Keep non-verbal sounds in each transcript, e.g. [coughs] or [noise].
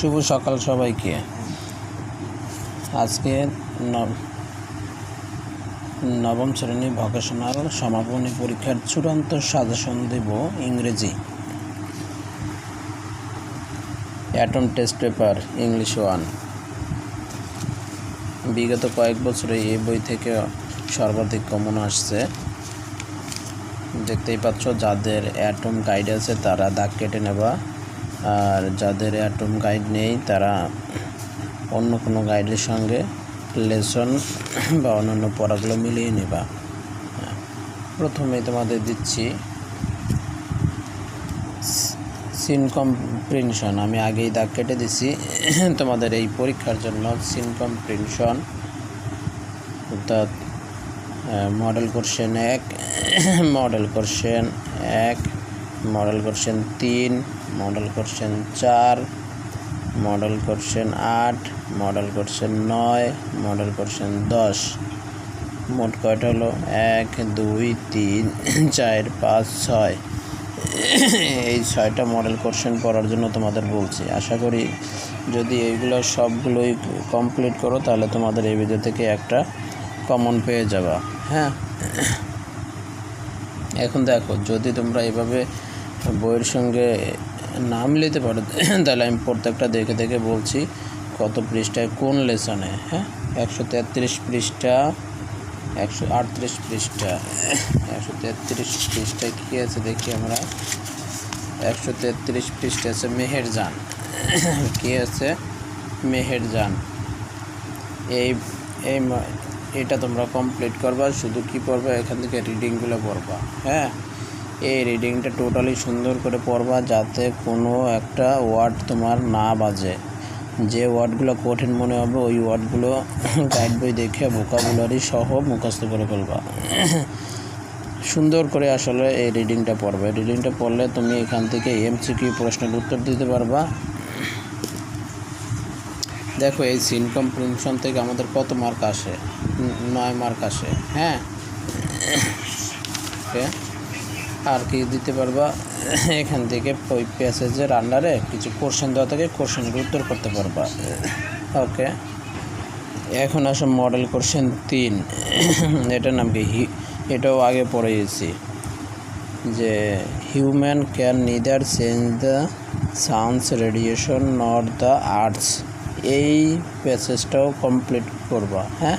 শুভ সকাল সবাইকে। আজকে নবম শ্রেণি ভকেশনাল সমাপনী পরীক্ষার চূড়ান্ত সাজেশন দেব ইংরেজি। Atom test paper English one বিগত কয়েক বছরে এই বই থেকে সর্বাধিক কমন আসছে। দেখতেই পাচ্ছ, যাদের অ্যাটম গাইড আছে, তারা দাগ কেটে নেবা আর যাদের অ্যাটম গাইড নেই, তারা অন্য কোনো গাইডের সঙ্গে লেসন বা অন্যান্য পড়াগুলো মিলিয়ে নেবা হ্যাঁ। প্রথমেই তোমাদের দিচ্ছি সিন কম্প্রিনশন আমি আগেই দাগ কেটে দিছি তোমাদের এই পরীক্ষার জন্য সিন কম্প্রিনশন অর্থাৎ মডেল কোশ্চেন এক মডেল কোশ্চেন এক মডেল কোশ্চেন তিন মডেল কোশ্চেন চার, মডেল কোশ্চেন আট, মডেল কোশ্চেন নয়, মডেল কোশ্চেন দশ। মোট কয়টা হলো? এক, দুই, তিন, চার, পাঁচ, ছয়। এই ছয়টা মডেল কোশ্চেন পড়ার জন্য তোমাদের বলছি। আশা করি যদি এইগুলো সবগুলোই কমপ্লিট করো, তাহলে তোমাদের এই ভিডিও থেকে একটা কমন পেয়ে যাবা। হ্যাঁ? এখন দেখো, যদি তোমরা এভাবে বইয়ের সঙ্গে নাম নিতে পারো। [coughs] তাহলে আমি প্রত্যেকটা দেখে দেখে বলছি কত পৃষ্ঠায় কোন লেসনে হ্যাঁ? একশো তেত্রিশ পৃষ্ঠা, একশো আটত্রিশ পৃষ্ঠা। [coughs] একশো তেত্রিশ পৃষ্ঠায় কী আছে দেখি আমরা। একশো তেত্রিশ পৃষ্ঠা আছে মেহেরজান। [coughs] কী আছে? মেহেরজান। এই এই এটা তোমরা কমপ্লিট করবা, শুধু কি পড়বা, এখান থেকে রিডিংগুলো পড়বা হ্যাঁ? এই রিডিংটা টোটালি সুন্দর করে পড়বা যাতে কোনো একটা ওয়ার্ড তোমার না বাজে। যে ওয়ার্ডগুলো কঠিন মনে হবে, ওই ওয়ার্ডগুলো গাইড [coughs] বই দেখে ভোকাবুলারি সহ মুখস্থ করে ফেলবা। [coughs] সুন্দর করে আসলে এই রিডিংটা পড়বে। রিডিংটা পড়লে তুমি এখান থেকে এমসিকিউ প্রশ্নের উত্তর দিতে পারবা। দেখো, এই সিন কম্প্রিনশন থেকে আমাদের কত মার্ক আসে? নয় মার্ক আসে। হ্যাঁ? [coughs] ওকে আর কি দিতে পারবা? এখান থেকে ওই প্যাসেজের আন্ডারে কিছু কোশ্চেন দেওয়া থাকে কোশ্চেনের উত্তর করতে পারবা। ওকে এখন আসো মডেল কোশ্চেন তিন। এটার নাম কি? এটাও আগে পড়েছি যে human can neither change the sounds radiation not the arts এই প্যাসেজটাও কমপ্লিট করবা হ্যাঁ?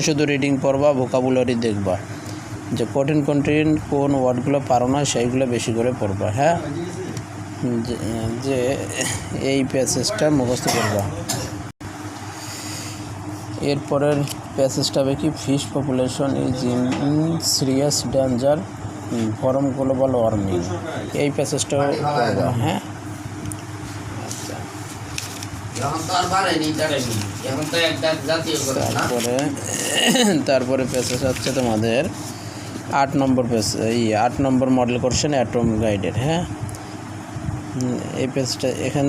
শুধু রিডিং পড়বা ভোকাবুলারি দেখবা। যে কঠিন কঠিন কোন ওয়ার্ডগুলো পারো না সেইগুলো বেশি করে পড়বা হ্যাঁ? যে- এই প্যাসেজটা মুখস্থ করবা। এরপরের প্যাসেজটা হবে কি? Fish population is in serious danger from global warming এই প্যাসেজটাও পড়বা হ্যাঁ? তারপরে তারপরে প্যাসেজ হচ্ছে তোমাদের আট নম্বর পেজ, এই আট নম্বর মডেল কোশ্চেন অ্যাটম গাইডের হ্যাঁ? এই পেজটা, এখান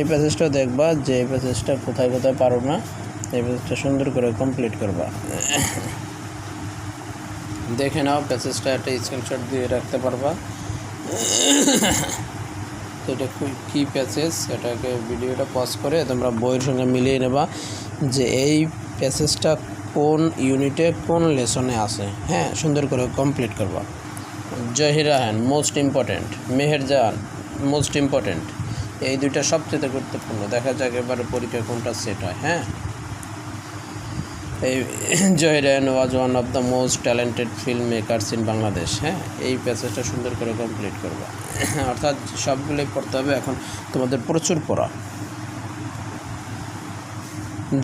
এই প্যাসেজটা দেখবা যে এই প্যাসেজটা কোথায় কোথায় পারো না, এই প্যাসেজটা সুন্দর করে কমপ্লিট করবা। দেখে নাও প্যাসেজটা একটা স্ক্রিনশট দিয়ে রাখতে পারবা। তো এটা কী প্যাসেজ এটাকে ভিডিওটা পজ করে তোমরা বইয়ের সঙ্গে মিলিয়ে নেবা যে এই প্যাসেজটা কোন ইউনিটে কোন লেসনে আছে? হ্যাঁ সুন্দর করে কমপ্লিট করবা। Zahir Raihan most important Meherjan most important এই দুইটা সবচেয়ে গুরুত্বপূর্ণ। দেখা যাক এবারে পরীক্ষায় কোনটা সেট হয় হ্যাঁ? এই Zahir Raihan was one of the most talented film makers in Bangladesh হ্যাঁ? এই প্যাসেজটা সুন্দর করে কমপ্লিট করবা। অর্থাৎ সবগুলোই পড়তে হবে। এখন তোমাদের প্রচুর পড়া।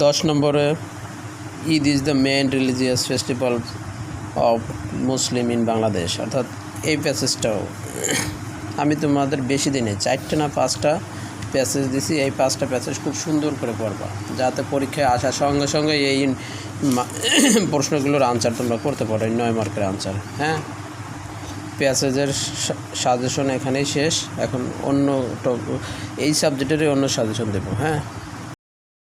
দশ নম্বরে Eid is the main religious festival of Muslim in Bangladesh অর্থাৎ এই প্যাসেজটাও [coughs] আমি তোমাদের বেশি দিনে চারটে না পাঁচটা প্যাসেজ দিছি। এই পাঁচটা প্যাসেজ খুব সুন্দর করে পড়বা। যাতে পরীক্ষায় আসার সঙ্গে সঙ্গে এই [coughs] প্রশ্নগুলোর আনসার তোমরা করতে পারো, এই নয় মার্কের আনসার হ্যাঁ? প্যাসেজের সাজেশন এখানেই শেষ। এখন অন্য এই সাবজেক্টেরই অন্য সাজেশন দেবো। হ্যাঁ?